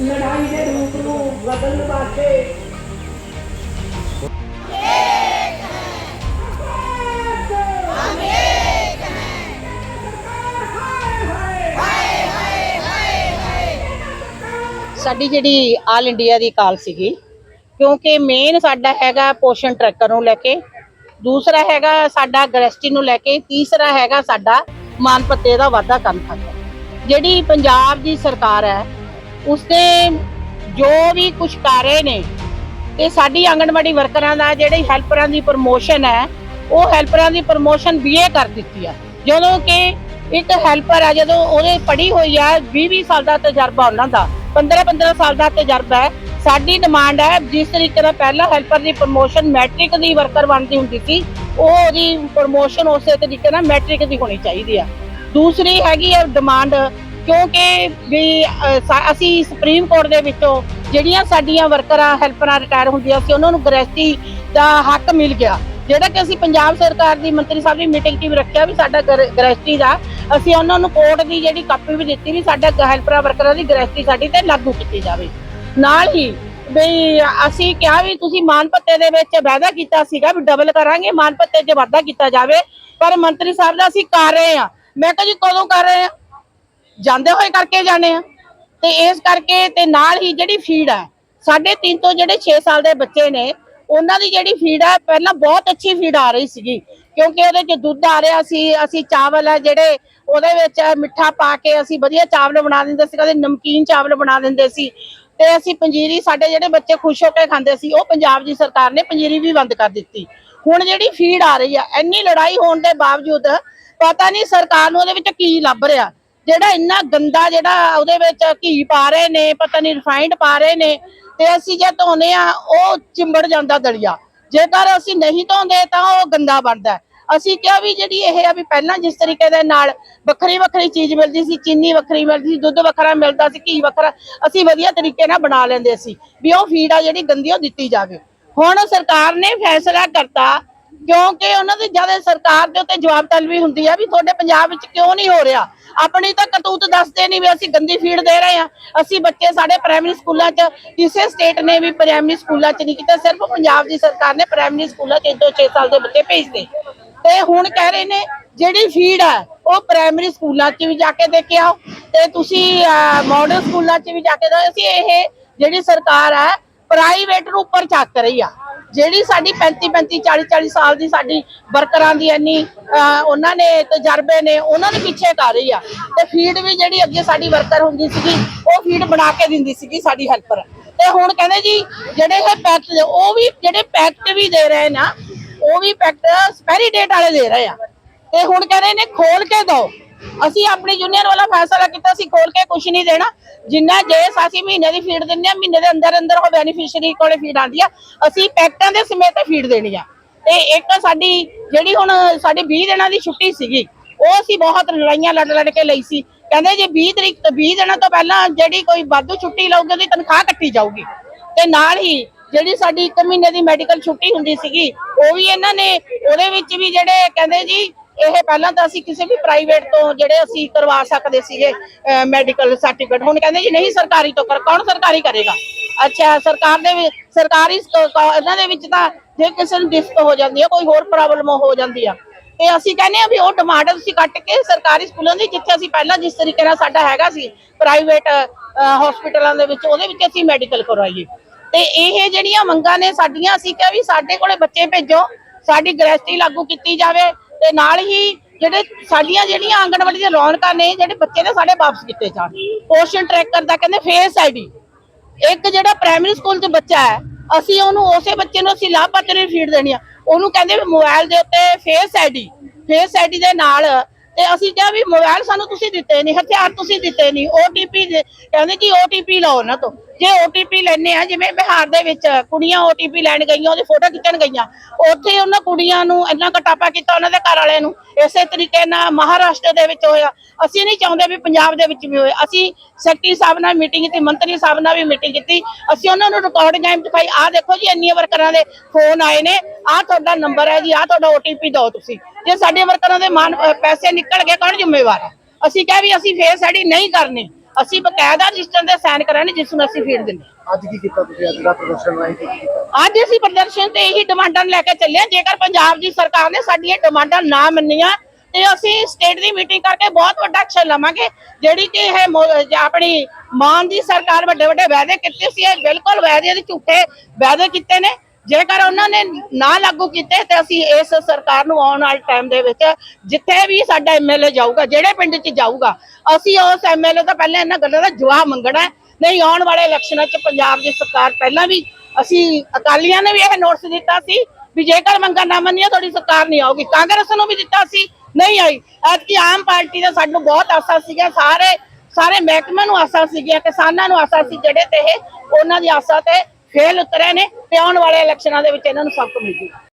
ਲੜਾਈ ਦੇ ਰੂਪ ਨੂੰ ਬਦਲਣ ਵਾਸਤੇ। ਸਾਡੀ ਜਿਹੜੀ ਆਲ ਇੰਡੀਆ ਦੀ ਕਾਲ ਸੀਗੀ, ਕਿਉਂਕਿ ਮੇਨ ਸਾਡਾ ਹੈਗਾ ਪੋਸ਼ਣ ਟਰੈਕਰ ਨੂੰ ਲੈ ਕੇ, ਦੂਸਰਾ ਹੈਗਾ ਸਾਡਾ ਗ੍ਰੈਸਟੀ ਨੂੰ ਲੈ ਕੇ, ਤੀਸਰਾ ਹੈਗਾ ਸਾਡਾ ਮਾਨ ਪੱਤੇ ਦਾ ਵਾਧਾ ਕਰਨ ਖਾਤਰ। ਜਿਹੜੀ ਪੰਜਾਬ ਦੀ ਸਰਕਾਰ ਹੈ ਉਸਨੇ ਜੋ ਵੀ ਕੁਝ ਕਰ ਰਹੇ ਨੇ, ਤੇ ਸਾਡੀ ਆਂਗਣਵਾੜੀ ਵਰਕਰਾਂ ਦਾ ਜਿਹੜੀ ਹੈਲਪਰਾਂ ਦੀ ਪ੍ਰਮੋਸ਼ਨ ਹੈ, ਉਹ ਹੈਲਪਰਾਂ ਦੀ ਪ੍ਰਮੋਸ਼ਨ ਬੀਏ ਕਰ ਦਿੱਤੀ ਆ। ਜਦੋਂ ਕਿ ਇੱਕ ਹੈਲਪਰ ਆ, ਜਦੋਂ ਉਹਦੇ ਪੜ੍ਹੀ ਹੋਈ ਆ 20 20 ਸਾਲ ਦਾ ਤਜਰਬਾ ਉਹਨਾਂ ਦਾ 15 15 ਸਾਲ ਦਾ ਤਜਰਬਾ ਹੈ। ਸਾਡੀ ਡਿਮਾਂਡ ਹੈ, ਜਿਸ ਤਰੀਕੇ ਨਾਲ ਪਹਿਲਾਂ ਹੈਲਪਰ ਦੀ ਪ੍ਰਮੋਸ਼ਨ ਮੈਟ੍ਰਿਕ ਦੀ ਵਰਕਰ ਬਣਦੀ ਹੁੰਦੀ ਸੀ, ਉਹ ਉਹਦੀ ਪ੍ਰਮੋਸ਼ਨ ਉਸੇ ਤਰੀਕੇ ਨਾਲ ਮੈਟ੍ਰਿਕ ਦੀ ਹੋਣੀ ਚਾਹੀਦੀ ਆ। ਦੂਸਰੀ ਹੈਗੀ ਆ ਡਿਮਾਂਡ ਕਿਉਂਕਿ ਵੀ ਅਸੀਂ ਸੁਪਰੀਮ ਕੋਰਟ ਦੇ ਵਿੱਚੋਂ ਜਿਹੜੀਆਂ ਸਾਡੀਆਂ ਵਰਕਰਾਂ ਹੈਲਪਰਾਂ ਰਿਟਾਇਰ ਹੁੰਦੀਆਂ ਸੀ, ਉਹਨਾਂ ਨੂੰ ਗ੍ਰੈਸਟੀ ਦਾ ਹੱਕ ਮਿਲ ਗਿਆ। ਜਿਹੜਾ ਕਿ ਅਸੀਂ ਪੰਜਾਬ ਸਰਕਾਰ ਦੀ ਮੰਤਰੀ ਸਾਹਿਬ ਦੀ ਮੀਟਿੰਗ 'ਚ ਰੱਖਿਆ ਵੀ ਸਾਡਾ ਗ੍ਰੈਸਟੀ ਦਾ, ਅਸੀਂ ਉਹਨਾਂ ਨੂੰ ਕੋਰਟ ਦੀ ਜਿਹੜੀ ਕਾਪੀ ਵੀ ਦਿੱਤੀ ਵੀ ਸਾਡਾ ਹੈਲਪਰਾਂ ਵਰਕਰਾਂ ਦੀ ਗ੍ਰੈਸਟੀ ਸਾਡੀ ਤੇ ਲਾਗੂ ਕੀਤੀ ਜਾਵੇ। ਨਾਲ ਹੀ ਵੀ ਅਸੀਂ ਕਿਹਾ ਵੀ ਤੁਸੀਂ ਮਾਨ ਭੱਤੇ ਦੇ ਵਿੱਚ ਵਾਅਦਾ ਕੀਤਾ ਸੀਗਾ ਵੀ ਡਬਲ ਕਰਾਂਗੇ, ਮਾਨ ਭੱਤੇ 'ਚ ਵਾਧਾ ਕੀਤਾ ਜਾਵੇ, ਪਰ ਮੰਤਰੀ ਸਾਹਿਬ ਦਾ ਅਸੀਂ ਕਰ ਰਹੇ ਆ ਮੈਂ ਕਿਹਾ ਜੀ ਕਦੋਂ ਕਰ ਰਹੇ ਆ ਜਾਂਦੇ ਹੋਏ ਕਰਕੇ ਜਾਣੇ ਆ। ਤੇ ਇਸ ਕਰਕੇ ਤੇ ਨਾਲ ਹੀ ਜਿਹੜੀ ਫੀਡ ਹੈ ਸਾਡੇ ਤਿੰਨ ਤੋਂ ਜਿਹੜੇ 6 ਸਾਲ ਦੇ ਬੱਚੇ ਨੇ, ਉਹਨਾਂ ਦੀ ਜਿਹੜੀ ਫੀਡ ਹੈ ਪਹਿਲਾਂ ਬਹੁਤ ਅੱਛੀ ਫੀਡ ਆ ਰਹੀ ਸੀਗੀ। ਕਿਉਂਕਿ ਉਹਦੇ ਚ ਦੁੱਧ ਆ ਰਿਹਾ ਸੀ, ਅਸੀਂ ਚਾਵਲ ਹੈ ਜਿਹੜੇ, ਉਹਦੇ ਵਿੱਚ ਮਿੱਠਾ ਪਾ ਕੇ ਅਸੀਂ ਵਧੀਆ ਚਾਵਲ ਬਣਾ ਦਿੰਦੇ ਸੀ, ਕਦੇ ਨਮਕੀਨ ਚਾਵਲ ਬਣਾ ਦਿੰਦੇ ਸੀ। ਤੇ ਅਸੀਂ ਪੰਜੀਰੀ ਸਾਡੇ ਜਿਹੜੇ ਬੱਚੇ ਖੁਸ਼ ਹੋ ਕੇ ਖਾਂਦੇ ਸੀ, ਉਹ ਪੰਜਾਬ ਦੀ ਸਰਕਾਰ ਨੇ ਪੰਜੀਰੀ ਵੀ ਬੰਦ ਕਰ ਦਿੱਤੀ। ਹੁਣ ਜਿਹੜੀ ਫੀਡ ਆ ਰਹੀ ਆ, ਇੰਨੀ ਲੜਾਈ ਹੋਣ ਦੇ ਬਾਵਜੂਦ ਪਤਾ ਨਹੀਂ ਸਰਕਾਰ ਨੂੰ ਉਹਦੇ ਵਿੱਚ ਕੀ ਲੱਭ ਰਿਹਾ। ਜਿਹੜਾ ਇੰਨਾ ਗੰਦਾ ਜਿਹੜਾ ਉਹਦੇ ਵਿੱਚ ਘੀ ਪਾ ਰਹੇ ਨੇ, ਪਤਾ ਨਹੀਂ ਰਿਫਾਈਨਡ ਪਾ ਰਹੇ ਨੇ, ਤੇ ਅਸੀਂ ਜੇ ਧੋਨੇ ਆ, ਉਹ ਚਿੰਬੜ ਜਾਂਦਾ ਦਲੀਆ। ਜੇਕਰ ਅਸੀਂ ਨਹੀਂ ਧੋਂਦੇ ਤਾਂ ਉਹ ਗੰਦਾ ਬਣਦਾ ਅਸੀਂ ਕਿਹਾ ਵੀ ਜਿਹੜੀ ਇਹ ਆ ਵੀ ਪਹਿਲਾਂ ਜਿਸ ਤਰੀਕੇ ਦੇ ਨਾਲ ਵੱਖਰੀ ਵੱਖਰੀ ਚੀਜ਼ ਮਿਲਦੀ ਸੀ, ਚੀਨੀ ਵੱਖਰੀ ਮਿਲਦੀ ਸੀ, ਦੁੱਧ ਵੱਖਰਾ ਮਿਲਦਾ ਸੀ, ਘੀ ਵੱਖਰਾ, ਅਸੀਂ ਵਧੀਆ ਤਰੀਕੇ ਨਾਲ ਬਣਾ ਲੈਂਦੇ ਸੀ ਵੀ ਉਹ ਫੀਡ ਆ ਜਿਹੜੀ ਗੰਦੀ ਉਹ ਦਿੱਤੀ ਜਾਵੇ। ਹੁਣ ਸਰਕਾਰ ਨੇ ਫੈਸਲਾ ਕਰਤਾ ਕਿਉਂਕਿ ਉਹਨਾਂ ਦੀ ਜਦ ਸਰਕਾਰ ਦੇ ਉੱਤੇ ਜਵਾਬ ਤਲਬੀ ਹੁੰਦੀ ਆ ਵੀ ਤੁਹਾਡੇ ਪੰਜਾਬ ਵਿੱਚ ਕਿਉਂ ਨਹੀਂ ਹੋ ਰਿਹਾ? ਆਪਣੀ ਤਾਂ ਕਰਤੂਤ ਦੱਸਦੇ ਨਹੀਂ ਵੀ ਅਸੀਂ ਗੰਦੀ ਫੀਡ ਦੇ ਰਹੇ ਆ ਅਸੀਂ ਬੱਚੇ ਸਾਡੇ ਪ੍ਰਾਇਮਰੀ ਸਕੂਲਾਂ 'ਚ, ਕਿਸੇ ਸਟੇਟ ਨੇ ਵੀ ਪ੍ਰਾਇਮਰੀ ਸਕੂਲਾਂ 'ਚ ਨਹੀਂ ਕੀਤਾ, ਸਿਰਫ ਪੰਜਾਬ ਦੀ ਸਰਕਾਰ ਨੇ ਪ੍ਰਾਇਮਰੀ ਸਕੂਲਾਂ 'ਚ 6 ਸਾਲ ਦੇ ਬੱਚੇ ਭੇਜਦੇ ਤੇ ਹੁਣ ਕਹਿ ਰਹੇ ਨੇ, ਜਿਹੜੀ ਫੀਡ ਹੈ ਉਹ ਪ੍ਰਾਇਮਰੀ ਸਕੂਲਾਂ 'ਚ ਵੀ ਜਾ ਕੇ ਦੇ ਕੇ ਆਓ। ਤੇ ਤੁਸੀਂ ਮਾਡਲ ਸਕੂਲਾਂ 'ਚ ਵੀ ਜਾ ਕੇ ਦਿਓ ਅਸੀਂ ਇਹ ਜਿਹੜੀ ਸਰਕਾਰ ਹੈ ਪ੍ਰਾਈਵੇਟ ਨੂੰ ਉੱਪਰ ਚੱਕ ਰਹੀ ਆ। ਜਿਹੜੀ ਸਾਡੀ 35 35 40 40 ਸਾਲ ਦੀ ਸਾਡੀ ਵਰਕਰਾਂ ਦੀ ਇੰਨੀ ਉਹਨਾਂ ਨੇ ਤਜਰਬੇ ਨੇ, ਉਹਨਾਂ ਨੂੰ ਪਿੱਛੇ ਕਰ ਰਹੀ ਆ। ਤੇ ਫੀਡ ਵੀ ਜਿਹੜੀ ਅੱਗੇ ਸਾਡੀ ਵਰਕਰ ਹੁੰਦੀ ਸੀਗੀ, ਉਹ ਫੀਡ ਬਣਾ ਕੇ ਦਿੰਦੀ ਸੀਗੀ ਸਾਡੀ ਹੈਲਪਰ ਤੇ ਹੁਣ ਕਹਿੰਦੇ ਜੀ, ਜਿਹੜੇ ਇਹ ਪੈਕਟ ਉਹ ਵੀ ਜਿਹੜੇ ਪੈਕਟ ਵੀ ਦੇ ਰਹੇ ਨਾ ਉਹ ਵੀ ਪੈਕਟ ਐਕਸਪਾਇਰੀ ਡੇਟ ਵਾਲੇ ਦੇ ਰਹੇ ਆ। ਤੇ ਹੁਣ ਕਹਿੰਦੇ ਰਹੇ ਨੇ ਖੋਲ ਕੇ ਦਿਓ। ਅਸੀਂ ਆਪਣੀ ਯੂਨੀਅਨ ਵਾਲਾ ਫੈਸਲਾ ਕੀਤਾ ਸੀ ਖੋਲ ਕੇ ਕੁਝ ਨਹੀਂ ਦੇਣਾ। ਜਿੰਨਾ ਜੇ ਅਸੀਂ ਮਹੀਨੇ ਦੀ ਫੀਡ ਦਿੰਦੇ ਆ ਮਹੀਨੇ ਦੇ ਅੰਦਰ ਅੰਦਰ ਉਹ ਬੈਨੀਫੀਸ਼ੀਅਰੀ ਕੋਲੇ ਫੀਡ ਆਉਂਦੀ ਆ। ਅਸੀਂ ਪੈਕਟਾਂ ਦੇ ਸਮੇਤ ਫੀਡ ਦੇਣੀ ਆ। ਤੇ ਇੱਕ ਸਾਡੀ ਜਿਹੜੀ ਹੁਣ ਸਾਡੀ 20 ਦਿਨਾਂ ਦੀ ਛੁੱਟੀ ਸੀਗੀ, ਉਹ ਅਸੀਂ ਬਹੁਤ ਲੜਾਈਆਂ ਲੜ ਲੜ ਕੇ ਲਈ ਸੀ। ਕਹਿੰਦੇ ਜੇ 20 ਤਰੀਕ ਤੋਂ 20 ਦਿਨਾਂ ਤੋਂ ਪਹਿਲਾਂ ਜਿਹੜੀ ਕੋਈ ਵਾਧੂ ਛੁੱਟੀ ਲਊਗੀ, ਉਹਦੀ ਤਨਖਾਹ ਕੱਟੀ ਜਾਊਗੀ। ਤੇ ਨਾਲ ਹੀ ਜਿਹੜੀ ਸਾਡੀ 1 ਮਹੀਨੇ ਦੀ ਮੈਡੀਕਲ ਛੁੱਟੀ ਹੁੰਦੀ ਸੀਗੀ, ਉਹ ਵੀ ਇਹਨਾਂ ਨੇ, ਉਹਦੇ ਵਿੱਚ ਵੀ ਜਿਹੜੇ ਕਹਿੰਦੇ ਜੀ ਇਹ ਪਹਿਲਾਂ ਤਾਂ ਅਸੀਂ ਕਿਸੇ ਵੀ ਪ੍ਰਾਈਵੇਟ ਤੋਂ ਜਿਹੜੇ ਅਸੀਂ ਕਰਵਾ ਸਕਦੇ ਸੀਗੇ ਮੈਡੀਕਲ ਸਰਟੀਫਿਕੇਟ ਹੁਣ ਕਹਿੰਦੇ ਜੀ ਨਹੀਂ ਸਰਕਾਰੀ ਤੋਂ ਕਰ, ਕੌਣ ਸਰਕਾਰੀ ਕਰੇਗਾ? ਅੱਛਾ, ਸਰਕਾਰ ਦੇ ਵਿੱਚ ਸਰਕਾਰੀ ਇਹਨਾਂ ਦੇ ਵਿੱਚ ਤਾਂ ਜੇ ਕਿਸੇ ਨੂੰ ਦਿੱਕਤ ਹੋ ਜਾਂਦੀ ਹੈ ਕੋਈ ਹੋਰ ਪ੍ਰੋਬਲਮ ਹੋ ਜਾਂਦੀ ਆ। ਤੇ ਅਸੀਂ ਕਹਿੰਦੇ ਆ ਵੀ ਉਹ ਡਿਮਾਂਡ ਤੁਸੀਂ ਕੱਟ ਕੇ ਸਰਕਾਰੀ ਸਕੂਲਾਂ ਦੀ, ਜਿੱਥੇ ਅਸੀਂ ਪਹਿਲਾਂ ਜਿਸ ਤਰੀਕੇ ਨਾਲ ਸਾਡਾ ਹੈਗਾ ਸੀ ਪ੍ਰਾਈਵੇਟ ਹਸਪੀਟਲਾਂ ਦੇ ਵਿੱਚ, ਉਹਦੇ ਵਿੱਚ ਅਸੀਂ ਮੈਡੀਕਲ ਕਰਵਾਈਏ। ਤੇ ਇਹ ਜਿਹੜੀਆਂ ਮੰਗਾਂ ਨੇ ਸਾਡੀਆਂ, ਅਸੀਂ ਕਿਹਾ ਵੀ ਸਾਡੇ ਕੋਲੇ ਬੱਚੇ ਭੇਜੋ, ਸਾਡੀ ਗ੍ਰੈਸਟੀ ਲਾਗੂ ਕੀਤੀ ਜਾਵੇ ਤੇ ਨਾਲ ਹੀ ਜਿਹੜੇ ਸਾਡੀਆਂ ਜਿਹੜੀਆਂ ਆਂਗਣਵਾੜੀ ਦੇ ਰੌਣਕਾਂ ਨੇ, ਜਿਹੜੇ ਬੱਚੇ ਨੇ ਸਾਡੇ ਵਾਪਸ ਕੀਤੇ ਜਾਣ। ਪੋਸ਼ਨ ਟਰੈਕਰ ਦਾ ਕਹਿੰਦੇ ਫੇਸ ਆਈਡੀ ਇੱਕ ਜਿਹੜਾ ਪ੍ਰਾਇਮਰੀ ਸਕੂਲ 'ਚ ਬੱਚਾ ਹੈ, ਅਸੀਂ ਉਹਨੂੰ ਉਸੇ ਬੱਚੇ ਨੂੰ ਅਸੀਂ ਲਾਭਪਾਤਰੀ ਫੀਡ ਦੇਣੀ ਆ। ਉਹਨੂੰ ਕਹਿੰਦੇ ਵੀ ਮੋਬਾਈਲ ਦੇ ਉੱਤੇ ਫੇਸ ਆਈਡੀ ਫੇਸ ਆਈਡੀ ਦੇ ਨਾਲ ਤੇ ਅਸੀਂ ਕਿਹਾ ਵੀ ਮੋਬਾਈਲ ਸਾਨੂੰ ਤੁਸੀਂ ਦਿੱਤੇ ਨਹੀਂ, ਹਥਿਆਰ ਤੁਸੀਂ ਦਿੱਤੇ ਨਹੀਂ ਓਟੀਪੀ ਕਹਿੰਦੇ ਜੀ ਓਟੀਪੀ ਲਓ ਉਹਨਾਂ ਤੋਂ। ਜੇ ਓਟੀਪੀ ਲੈਣੇ ਆ, ਜਿਵੇਂ ਬਿਹਾਰ ਦੇ ਵਿੱਚ ਕੁੜੀਆਂ ਓਟੀਪੀ ਲੈਣ ਗਈਆਂ, ਉਹਦੀ ਫੋਟੋ ਖਿੱਚਣ ਗਈਆਂ, ਉੱਥੇ ਉਹਨਾਂ ਕੁੜੀਆਂ ਨੂੰ ਇੰਨਾ ਕਟਾਪਾ ਕੀਤਾ ਉਹਨਾਂ ਦੇ ਘਰ ਵਾਲਿਆਂ ਨੂੰ, ਇਸੇ ਤਰੀਕੇ ਨਾਲ ਮਹਾਰਾਸ਼ਟਰ ਦੇ ਵਿੱਚ ਹੋਇਆ। ਅਸੀਂ ਨਹੀਂ ਚਾਹੁੰਦੇ ਵੀ ਪੰਜਾਬ ਦੇ ਵਿੱਚ ਵੀ ਹੋਏ। ਅਸੀਂ ਸੈਕਟਰੀ ਸਾਹਿਬ ਨਾਲ ਮੀਟਿੰਗ ਕੀਤੀ, ਮੰਤਰੀ ਸਾਹਿਬ ਨਾਲ ਵੀ ਮੀਟਿੰਗ ਕੀਤੀ। ਅਸੀਂ ਉਹਨਾਂ ਨੂੰ ਰਿਕਾਰਡਿੰਗ ਐਮ ਦਿਖਾਈ। ਆਹ ਦੇਖੋ ਜੀ, ਇੰਨੀਆਂ ਵਰਕਰਾਂ ਦੇ ਫੋਨ ਆਏ ਨੇ। ਆਹ ਤੁਹਾਡਾ ਨੰਬਰ ਹੈ ਜੀ ਆਹ ਤੁਹਾਡਾ ਓਟੀਪੀ ਦਿਓ ਤੁਸੀਂ। ਜੇ ਸਾਡੇ ਵਰਕਰਾਂ ਦੇ ਮਾਨ ਅਹ ਪੈਸੇ ਨਿਕਲ ਗਏ ਕੌਣ ਜ਼ਿੰਮੇਵਾਰ ਹੈ? ਅਸੀਂ ਕਿਹਾ ਵੀ ਅਸੀਂ ਫੇਸ ਆਈਡੀ ਨਹੀਂ ਕਰਨੀ। ਅਸੀਂ ਬਕਾਇਦਾ ਰਜਿਸਟਰ ਦੇ ਸਾਈਨ ਕਰਾਂਗੇ ਜਿਸ ਨੂੰ ਅਸੀਂ ਫੀਡ ਦਿੰਦੇ। ਅੱਜ ਕੀ ਕੀਤਾ ਤੁਸੀਂ? ਅੱਜ ਦਾ ਪ੍ਰਦਰਸ਼ਨ ਰਾਹੀਂ ਕੀ ਕੀਤਾ? ਅੱਜ ਅਸੀਂ ਪ੍ਰਦਰਸ਼ਨ ਤੇ ਇਹੀ ਡਿਮਾਂਡਾਂ ਲੈ ਕੇ ਚੱਲੇ ਹਾਂ। ਜੇਕਰ ਪੰਜਾਬ ਦੀ ਸਰਕਾਰ ਨੇ ਸਾਡੀਆਂ ਡਿਮਾਂਡਾਂ ਨਾ ਮੰਨੀਆਂ ਤੇ ਅਸੀਂ ਸਟੇਟ ਦੀ ਮੀਟਿੰਗ ਕਰਕੇ ਬਹੁਤ ਵੱਡਾ ਐਕਸ਼ਨ ਲਵਾਂਗੇ ਜਿਹੜੀ ਕਿ ਇਹ ਮੋ- ਜ- ਆਪਣੀ ਮਾਨ ਦੀ ਸਰਕਾਰ ਵੱਡੇ ਵੱਡੇ ਵਾਅਦੇ ਕੀਤੇ ਸੀ। ਇਹ ਬਿਲਕੁਲ ਵਾਅਦੇ ਦੇ ਝੂਠੇ ਵਾਅਦੇ ਕੀਤੇ ਨੇ। ਜੇਕਰ ਉਹਨਾਂ ਨੇ ਨਾ ਲਾਗੂ ਕੀਤੇ ਤੇ ਅਸੀਂ ਇਸ ਸਰਕਾਰ ਨੂੰ ਆਉਣ ਵਾਲੇ ਟਾਈਮ ਦੇ ਵਿੱਚ ਜਿੱਥੇ ਵੀ ਸਾਡਾ ਐਮਐਲਏ ਜਾਊਗਾ, ਜਿਹੜੇ ਪਿੰਡ 'ਚ ਜਾਊਗਾ, ਅਸੀਂ ਉਸ ਐਮਐਲਏ ਤੋਂ ਪਹਿਲਾਂ ਇਹਨਾਂ ਗੱਲਾਂ ਦਾ ਜਵਾਬ ਮੰਗਣਾ ਨਹੀਂ, ਆਉਣ ਵਾਲੇ ਇਲੈਕਸ਼ਨਾਂ 'ਚ ਪੰਜਾਬ ਦੀ ਸਰਕਾਰ ਪਹਿਲਾਂ ਵੀ ਅਸੀਂ ਅਕਾਲੀਆਂ ਨੇ ਵੀ ਇਹ ਨੋਟਿਸ ਦਿੱਤਾ ਸੀ ਵੀ ਜੇਕਰ ਮੰਗਾਂ ਨਾ ਮੰਨੀਆਂ, ਤੁਹਾਡੀ ਸਰਕਾਰ ਨਹੀਂ ਆਊਗੀ। ਕਾਂਗਰਸ ਨੂੰ ਵੀ ਦਿੱਤਾ ਸੀ, ਨਹੀਂ ਆਈ। ਐਤਕੀ ਆਮ ਪਾਰਟੀ ਦਾ ਸਾਨੂੰ ਬਹੁਤ ਆਸਾ ਸੀਗਾ, ਸਾਰੇ ਸਾਰੇ ਮਹਿਕਮੇ ਨੂੰ ਆਸਾ ਸੀਗੀਆਂ ਕਿਸਾਨਾਂ ਨੂੰ ਆਸਾ ਸੀ, ਜਿਹੜੇ ਤੇ ਇਹ ਉਹਨਾਂ ਦੀ ਆਸਾ ਤੇ ਫੇਲ ਉਤਰੇ ਨੇ ਤੇ ਆਉਣ ਵਾਲੇ ਇਲੈਕਸ਼ਨਾਂ ਦੇ ਵਿੱਚ ਇਹਨਾਂ ਨੂੰ ਸਬਕ ਮਿਲ। ਜੂ